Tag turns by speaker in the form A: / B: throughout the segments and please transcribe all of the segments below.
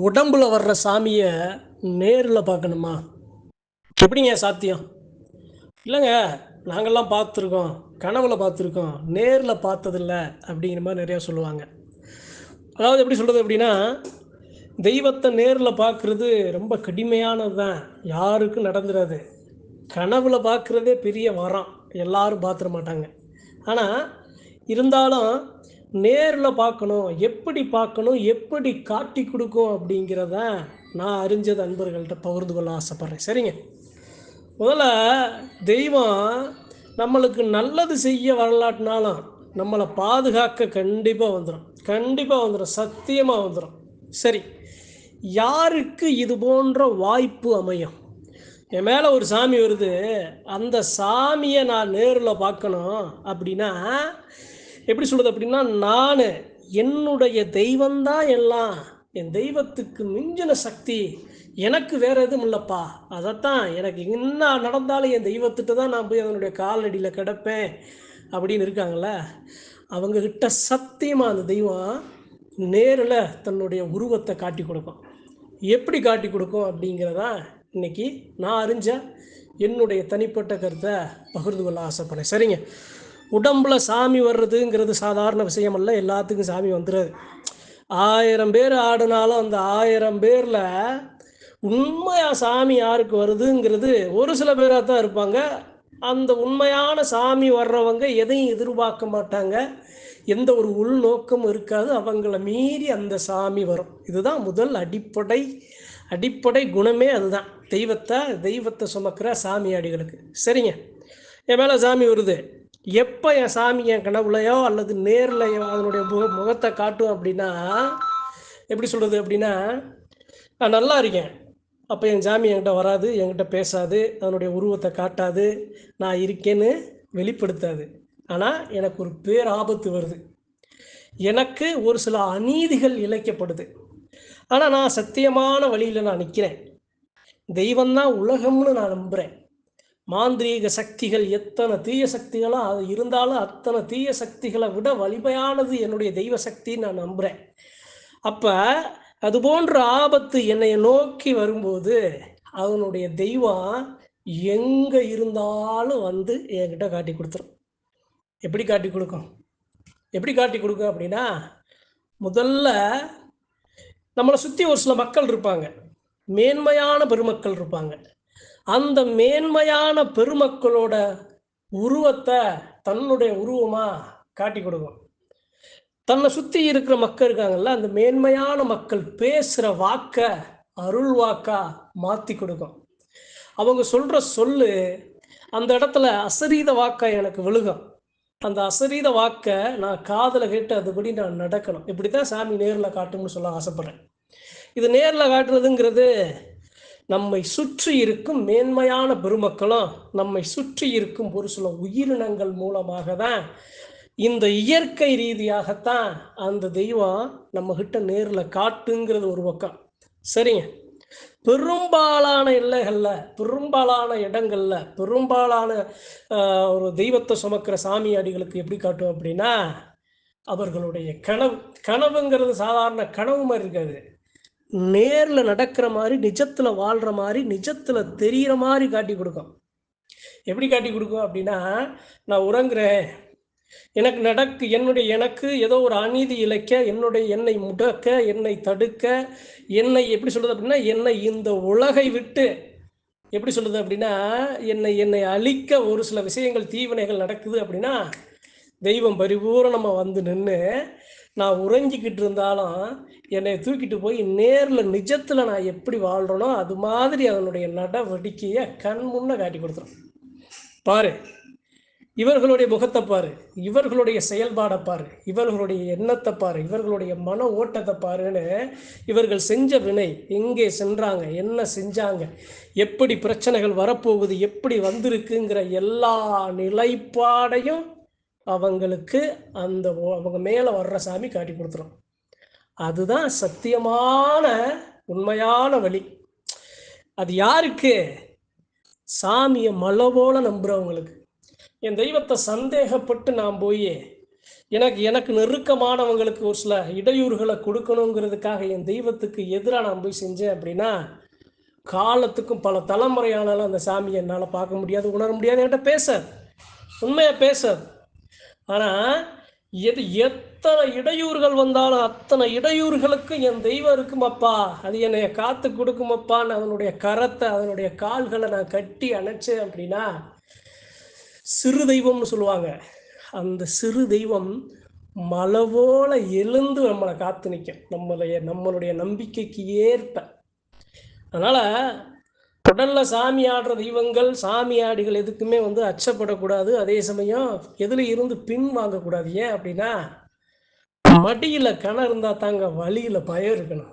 A: உடம்புல வர்ற சாமியை நேரில் பார்க்கணுமா? எப்படிங்க சாத்தியம்? இல்லைங்க நாங்கள்லாம் பார்த்துருக்கோம் கனவுல பார்த்துருக்கோம் நேரில் பார்த்ததில்ல அப்படிங்கிற மாதிரி நிறையா சொல்லுவாங்க. அதாவது எப்படி சொல்கிறது அப்படின்னா தெய்வத்தை நேரில் பார்க்குறது ரொம்ப கடுமையானது தான் யாருக்கும் நடந்துடாது கனவுல பார்க்குறதே பெரிய வரம் எல்லாரும் பார்த்துட மாட்டாங்க. ஆனால் இருந்தாலும் நேரில் பார்க்கணும் எப்படி பார்க்கணும் எப்படி காட்டி கொடுக்கும் அப்படிங்கிறத நான் அறிஞ்சது அன்பர்கள்ட்ட பகிர்ந்து கொள்ள ஆசைப்பட்றேன். சரிங்க? முதல்ல தெய்வம் நம்மளுக்கு நல்லது செய்ய வரலாற்றுனாலும் நம்மளை பாதுகாக்க கண்டிப்பாக வந்துடும் கண்டிப்பாக வந்துடும் சத்தியமாக வந்துடும் சரி. யாருக்கு இது போன்ற வாய்ப்பு அமையும்? என் மேலே ஒரு சாமி வருது. அந்த சாமியை நான் நேரில் பார்க்கணும் அப்படின்னா எப்படி சொல்கிறது அப்படின்னா நான் என்னுடைய தெய்வம்தான் எல்லாம் என் தெய்வத்துக்கு மிஞ்சின சக்தி எனக்கு வேற எதுவும் இல்லைப்பா. அதைத்தான் எனக்கு என்ன நடந்தாலும் என் தெய்வத்திட்ட தான் நான் போய் அதனுடைய காலடியில் கிடப்பேன் அப்படின்னு இருக்காங்கல்ல. அவங்கக்கிட்ட சத்தியமாக அந்த தெய்வம் நேரில் தன்னுடைய உருவத்தை காட்டி கொடுக்கும். எப்படி காட்டி கொடுக்கும் அப்படிங்கிறதா இன்னைக்கு நான் அறிஞ்ச என்னுடைய தனிப்பட்ட கருத்தை பகிர்ந்து கொள்ள ஆசைப்படுறேன். சரிங்க. உடம்புல சாமி வர்றதுங்கிறது சாதாரண விஷயம் அல்ல எல்லாத்துக்கும் சாமி வந்துடாது ஆயிரம் பேர் ஆடினாலும் அந்த ஆயிரம் பேரில் உண்மையாக சாமி யாருக்கு வருதுங்கிறது ஒரு சில பேராக தான் இருப்பாங்க. அந்த உண்மையான சாமி வர்றவங்க எதையும் எதிர்பார்க்க மாட்டாங்க. எந்த ஒரு உள்நோக்கமும் இருக்காது. அவங்கள மீறி அந்த சாமி வரும். இதுதான் முதல் அடிப்படை அடிப்படை குணமே அதுதான். தெய்வத்தை தெய்வத்தை சுமக்கிற சாமியாடிகளுக்கு. சரிங்க. என் மேலே சாமி வருது. எப்போ என் சாமி என் கனவுலையோ அல்லது நேரில் அதனுடைய முக முகத்தை காட்டும் அப்படின்னா எப்படி சொல்கிறது அப்படின்னா நான் நல்லா இருக்கேன். அப்போ என் சாமி என்கிட்ட வராது என்கிட்ட பேசாது அதனுடைய உருவத்தை காட்டாது நான் இருக்கேன்னு வெளிப்படுத்தாது. ஆனால் எனக்கு ஒரு பேர் ஆபத்து வருது. எனக்கு ஒரு சில அநீதிகள் இழைக்கப்படுது. ஆனால் நான் சத்தியமான வழியில் நான் நிற்கிறேன் தெய்வம்தான் உலகம்னு நான் நம்புகிறேன் மாந்திரீக சக்திகள் எத்தனை தீய சக்திகளோ அது இருந்தாலும் அத்தனை தீய சக்திகளை விட வலிமையானது என்னுடைய தெய்வ சக்தின்னு நான் நம்புகிறேன் அப்போ அது போன்ற ஆபத்து என்னை நோக்கி வரும்போது அவனுடைய தெய்வம் எங்கே இருந்தாலும் வந்து என்கிட்ட காட்டி கொடுத்துரும். எப்படி காட்டி கொடுக்கும்? எப்படி காட்டி கொடுக்கும் அப்படின்னா முதல்ல நம்மளை சுற்றி ஒரு சில மக்கள் இருப்பாங்க. மேன்மையான பெருமக்கள் இருப்பாங்க. அந்த மேன்மையான பெருமக்களோட உருவத்தை தன்னுடைய உருவமாக காட்டி கொடுக்கும். தன்னை சுற்றி இருக்கிற மக்கள் இருக்காங்கல்ல அந்த மேன்மையான மக்கள் பேசுகிற வாக்க அருள் வாக்கா மாற்றி கொடுக்கும். அவங்க சொல்கிற சொல்லு அந்த இடத்துல அசரீத வாக்கா எனக்கு விழுகும். அந்த அசரீத வாக்கை நான் காதில் கேட்டு அதுபடி நான் நடக்கணும். இப்படி தான் சாமி நேரில் காட்டும்னு சொல்ல ஆசைப்பட்றேன். இது நேரில் காட்டுறதுங்கிறது நம்மை சுற்றி இருக்கும் மேன்மையான பெருமக்களும் நம்மை சுற்றி இருக்கும் ஒரு சில உயிரினங்கள் மூலமாக தான் இந்த இயற்கை ரீதியாகத்தான் அந்த தெய்வம் நம்மக்கிட்ட நேரில் காட்டுங்கிறது ஒரு பக்கம். சரிங்க. பெரும்பாலான எல்லைகளில் பெரும்பாலான இடங்களில் பெரும்பாலான ஒரு தெய்வத்தை சுமக்கிற சாமி அடிகளுக்கு எப்படி காட்டும் அப்படின்னா அவர்களுடைய கனவு. கனவுங்கிறது சாதாரண கனவு மாதிரி இருக்காது. நேரில் நடக்கிற மாதிரி நிஜத்தில் வாழ்கிற மாதிரி நிஜத்தில் தெரிகிற மாதிரி காட்டி கொடுக்கும். எப்படி காட்டி கொடுக்கும் அப்படின்னா நான் உறங்குறேன். எனக்கு நடக்கு என்னுடைய எனக்கு ஏதோ ஒரு அநீதி இழைக்க என்னுடைய என்னை முடக்க என்னை தடுக்க என்னை எப்படி சொல்கிறது அப்படின்னா என்னை இந்த உலகை விட்டு எப்படி சொல்கிறது அப்படின்னா என்னை என்னை அழிக்க ஒரு சில விஷயங்கள் தீவினைகள் நடக்குது அப்படின்னா தெய்வம் பரிபூரணமாக வந்து நின்று நான் உறைஞ்சிக்கிட்டு இருந்தாலும் என்னை தூக்கிட்டு போய் நேரில் நிஜத்தில் நான் எப்படி வாழ்கிறேனோ அது மாதிரி அதனுடைய நடவடிக்கையை கண் முன்ன காட்டி கொடுத்துரும். பாரு இவர்களுடைய முகத்தை பாரு இவர்களுடைய செயல்பாடை பாரு இவர்களுடைய எண்ணத்தை பாரு இவர்களுடைய மன ஓட்டத்தை பாருன்னு இவர்கள் செஞ்ச வினை எங்கே சென்றாங்க என்ன செஞ்சாங்க எப்படி பிரச்சனைகள் வரப்போகுது எப்படி வந்திருக்குங்கிற எல்லா நிலைப்பாடையும் அவங்களுக்கு அந்த அவங்க மேலே வர்ற சாமி காட்டி கொடுத்துரும். அதுதான் சத்தியமான உண்மையான வழி. அது யாருக்கு? சாமியை மழை போல நம்புறவங்களுக்கு. என் தெய்வத்தை சந்தேகப்பட்டு நான் போய் எனக்கு எனக்கு நெருக்கமானவங்களுக்கு ஒரு சில இடையூறுகளை கொடுக்கணுங்கிறதுக்காக என் தெய்வத்துக்கு எதிராக நான் போய் செஞ்சேன் அப்படின்னா காலத்துக்கும் பல தலைமுறையானாலும் அந்த சாமியை என்னால் பார்க்க முடியாது உணர முடியாது என்கிட்ட பேசாது. உண்மையாக பேசாது. ஆனால் எது எத்தனை இடையூறுகள் வந்தாலும் அத்தனை இடையூறுகளுக்கும் என் தெய்வம் இருக்குமப்பா. அது என்னை காத்து கொடுக்குமப்பான்னு அதனுடைய கரத்தை அதனுடைய கால்களை நான் கட்டி அணைச்சேன் அப்படின்னா சிறு தெய்வம்னு சொல்லுவாங்க. அந்த சிறு தெய்வம் மலவோல எழுந்து நம்மளை காத்து நிற்கும் நம்மளுடைய நம்மளுடைய நம்பிக்கைக்கு ஏற்ப. அதனால் உடல்ல சாமி ஆடுற தெய்வங்கள் சாமி ஆடிகள் எதுக்குமே வந்து அச்சப்படக்கூடாது. அதே சமயம் எதுல இருந்து பின் வாங்கக்கூடாது. ஏன் அப்படின்னா மடியில கணம் இருந்தா தாங்க வழியில பயம் இருக்கணும்.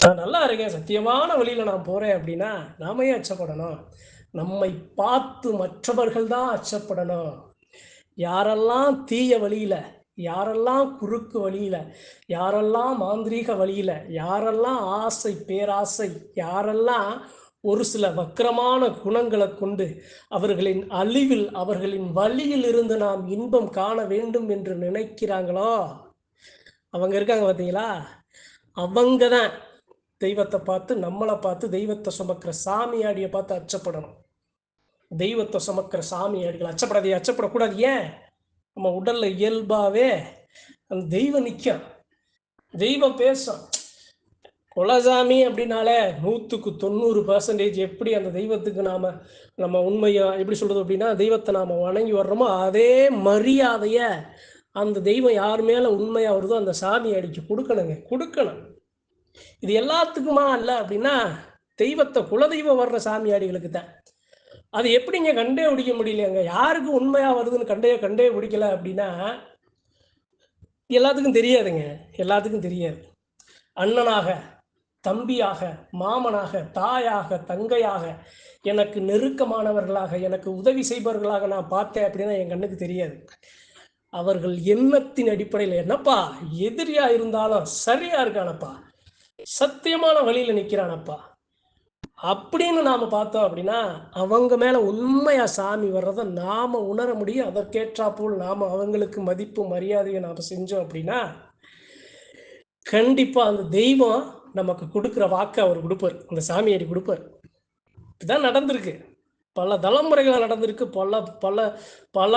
A: நான் நல்லா இருக்கேன். சத்தியமான வழியில நான் போறேன் அப்படின்னா நாம ஏன் அச்சப்படணும்? நம்மை பார்த்து மற்றவர்கள் தான் அச்சப்படணும். யாரெல்லாம் தீய வழியில யாரெல்லாம் குறுக்கு வழியில யாரெல்லாம் மாந்திரீக வழியில யாரெல்லாம் ஆசை பேராசை யாரெல்லாம் ஒரு சில வக்கிரமான குணங்களை கொண்டு அவர்களின் அழிவில் அவர்களின் வழியில் இருந்து நாம் இன்பம் காண வேண்டும் என்று நினைக்கிறாங்களோ? அவங்க இருக்காங்க பார்த்தீங்களா? அவங்க தான் தெய்வத்தை பார்த்து நம்மளை பார்த்து தெய்வத்தை சுமக்கிற சாமியாடியை பார்த்து அச்சப்படணும். தெய்வத்தை சுமக்கிற சாமியாடிகள் அச்சப்படாதே அச்சப்படக்கூடாது ஏன்? நம்ம உடல்ல இயல்பாவே அந்த தெய்வம் நிற்கும் தெய்வம் பேசும் குலசாமி அப்படின்னாலே நூற்றுக்கு தொண்ணூறு பர்சன்டேஜ் எப்படி அந்த தெய்வத்துக்கு நாம் நம்ம உண்மையை எப்படி சொல்கிறது அப்படின்னா தெய்வத்தை நாம் வணங்கி வர்றோமோ அதே மரியாதையை அந்த தெய்வம் யார் மேலே உண்மையாக வருதோ அந்த சாமி அடிக்கு கொடுக்கணுங்க. கொடுக்கணும். இது எல்லாத்துக்குமா இல்லை அப்படின்னா தெய்வத்தை குலதெய்வம் வர்ற சாமியாடிகளுக்கு தான். அது எப்படிங்க கண்டே பிடிக்க முடியலையாங்க? யாருக்கு உண்மையாக வருதுன்னு கண்டே கண்டே பிடிக்கல அப்படின்னா எல்லாத்துக்கும் தெரியாதுங்க. எல்லாத்துக்கும் தெரியாது. அண்ணனாக தம்பியாக மாமனாக தாயாக தங்கையாக எனக்கு நெருக்கமானவர்களாக எனக்கு உதவி செய்பவர்களாக நான் பார்த்தேன் அப்படின்னா என் கண்ணுக்கு தெரியாது. அவர்கள் எண்ணத்தின் அடிப்படையில் என்னப்பா எதிரியா இருந்தாலும் சரியா இருக்கானப்பா சத்தியமான வழியில நிக்கிறானப்பா அப்படின்னு நாம பார்த்தோம் அப்படின்னா அவங்க மேல உண்மையா சாமி வர்றதை நாம உணர முடியும். அதற்கேற்றாப்போல் நாம அவங்களுக்கு மதிப்பு மரியாதையை நாம செஞ்சோம் அப்படின்னா கண்டிப்பா அந்த தெய்வம் நமக்கு கொடுக்குற வாக்கை அவர் கொடுப்பார். அந்த சாமியாடி கொடுப்பார். இதுதான் நடந்திருக்கு. பல தலைமுறைகள் நடந்திருக்கு. பல பல பல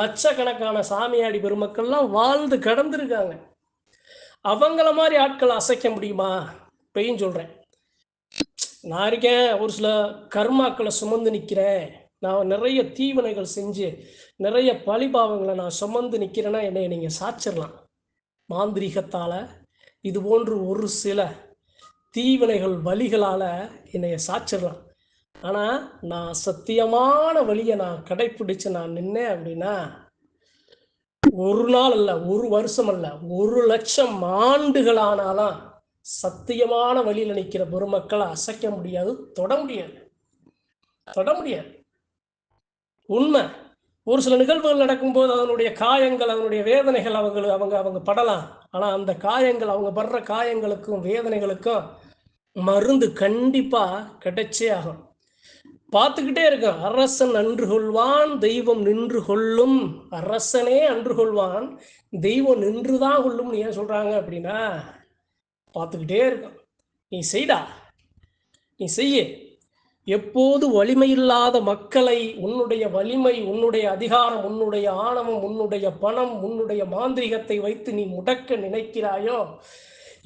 A: லட்சக்கணக்கான சாமியாடி பெருமக்கள்லாம் வாழ்ந்து கடந்திருக்காங்க. அவங்கள மாதிரி ஆட்கள் அசைக்க முடியுமா? இப்பயும் சொல்கிறேன் நான் இருக்கேன் ஒரு சில கர்மாக்களை சுமந்து நிற்கிறேன் நான் நிறைய தீவனைகள் செஞ்சு நிறைய பழிபாவங்களை நான் சுமந்து நிற்கிறேன்னா என்னை நீங்கள் சாச்சிடலாம் மாந்திரீகத்தால் இது போன்று ஒரு சில தீவினைகள் வழிகளால் என்னைய சாச்சிடலாம் ஆனால் நான் சத்தியமான வழியை நான் கடைப்பிடிச்சு நான் நின்னேன் அப்படின்னா ஒரு நாள் அல்ல ஒரு வருஷம் அல்ல ஒரு லட்சம் ஆண்டுகளானாலாம் சத்தியமான வழியில் நிற்கிற பெருமக்களை அசைக்க முடியாது தொட முடியாது. தொட முடியாது. உண்மை. ஒரு சில நிகழ்வுகள் நடக்கும்போது அதனுடைய காயங்கள் அதனுடைய வேதனைகள் அவங்க அவங்க அவங்க படலாம். ஆனால் அந்த காயங்கள் அவங்க படுற காயங்களுக்கும் வேதனைகளுக்கும் மருந்து கண்டிப்பாக கிடைச்சே ஆகும் பார்த்துக்கிட்டே இருக்கும் அரசன் அன்று கொள்வான் தெய்வம் நின்று கொள்ளும். அரசனே அன்று கொள்வான் தெய்வம் நின்றுதான் கொள்ளும்னு ஏன் சொல்கிறாங்க அப்படின்னா பார்த்துக்கிட்டே இருக்கும் நீ செய்டா. நீ செய்ய. எப்போது வலிமையில்லாத மக்களை உன்னுடைய வலிமை உன்னுடைய அதிகாரம் உன்னுடைய ஆணவம் உன்னுடைய பணம் உன்னுடைய மாந்திரிகத்தை வைத்து நீ முடக்க நினைக்கிறாயோ?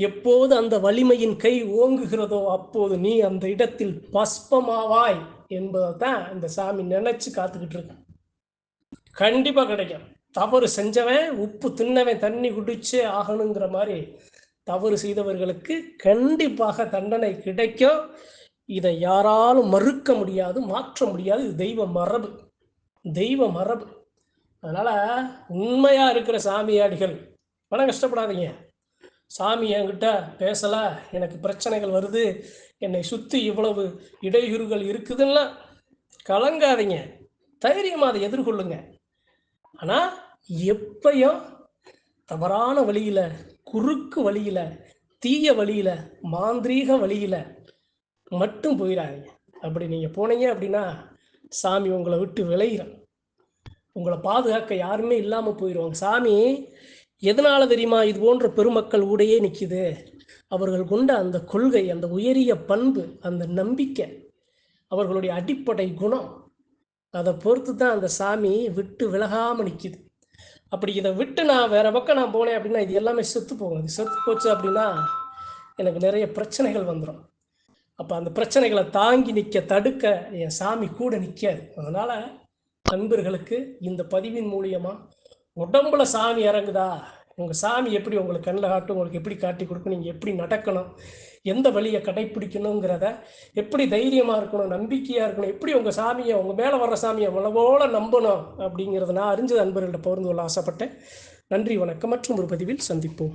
A: எப்போது அந்த வலிமையின் கை ஓங்குகிறதோ அப்போது நீ அந்த இடத்தில் பஸ்பமாவாய் என்பதை தான் இந்த சாமி நினைச்சு காத்துக்கிட்டு இருக்கேன் கண்டிப்பாக கிடைக்கும். தவறு செஞ்சவன் உப்பு தின்னவன் தண்ணி குடிச்சே ஆகணுங்கிற மாதிரி தவறு செய்தவர்களுக்கு கண்டிப்பாக தண்டனை கிடைக்கும். இதை யாராலும் மறுக்க முடியாது மாற்ற முடியாது. இது தெய்வ மரபு. தெய்வ மரபு. அதனால் உண்மையாக இருக்கிற சாமியாடிகள் பணம் கஷ்டப்படாதீங்க. சாமி என்கிட்ட பேசல எனக்கு பிரச்சனைகள் வருது என்னை சுற்றி இவ்வளவு இடையூறுகள் இருக்குதுன்னா கலங்காதீங்க. தைரியமாக அதை எதிர்கொள்ளுங்க. ஆனால் எப்பயும் தவறான வழியில் குறுக்கு வழியில் தீய வழியில் மாந்திரீக வழியில் மட்டும் போயிடாதீங்க. அப்படி நீங்கள் போனீங்க அப்படின்னா சாமி உங்களை விட்டு விளையிடும் உங்களை பாதுகாக்க யாருமே இல்லாமல் போயிடுவாங்க சாமி எதனால தெரியுமா? இது போன்ற பெருமக்கள் ஊடையே நிற்கிது அவர்கள் கொண்ட அந்த கொள்கை அந்த உயரிய பண்பு அந்த நம்பிக்கை அவர்களுடைய அடிப்படை குணம் அதை பொறுத்து தான் அந்த சாமி விட்டு விலகாமல் நிற்கிது அப்படி இதை விட்டு நான் வேற பக்கம் நான் போனேன் அப்படின்னா இது எல்லாமே செத்து போகும். இது செத்து போச்சு அப்படின்னா எனக்கு நிறைய பிரச்சனைகள் வந்துடும் அப்போ அந்த பிரச்சனைகளை தாங்கி நிற்க தடுக்க என் சாமி கூட நிற்காது அதனால் நண்பர்களுக்கு இந்த பதிவின் மூலியமாக உடம்புல சாமி இறங்குதா? உங்கள் சாமி எப்படி உங்களுக்கு கண்ணில் காட்டும்? உங்களுக்கு எப்படி காட்டி கொடுக்கணும்? நீங்கள் எப்படி நடக்கணும்? எந்த வழியை கடைப்பிடிக்கணுங்கிறத எப்படி தைரியமாக இருக்கணும்? நம்பிக்கையாக இருக்கணும்? எப்படி உங்கள் சாமியை உங்கள் மேலே வர்ற சாமியை உளவோல நம்பணும்? அப்படிங்கிறத நான் அறிஞ்சது நண்பர்கள்ட்ட பகிர்ந்து கொள்ள ஆசைப்பட்டேன். நன்றி வணக்கம். மற்றும் ஒரு பதிவில் சந்திப்போம்.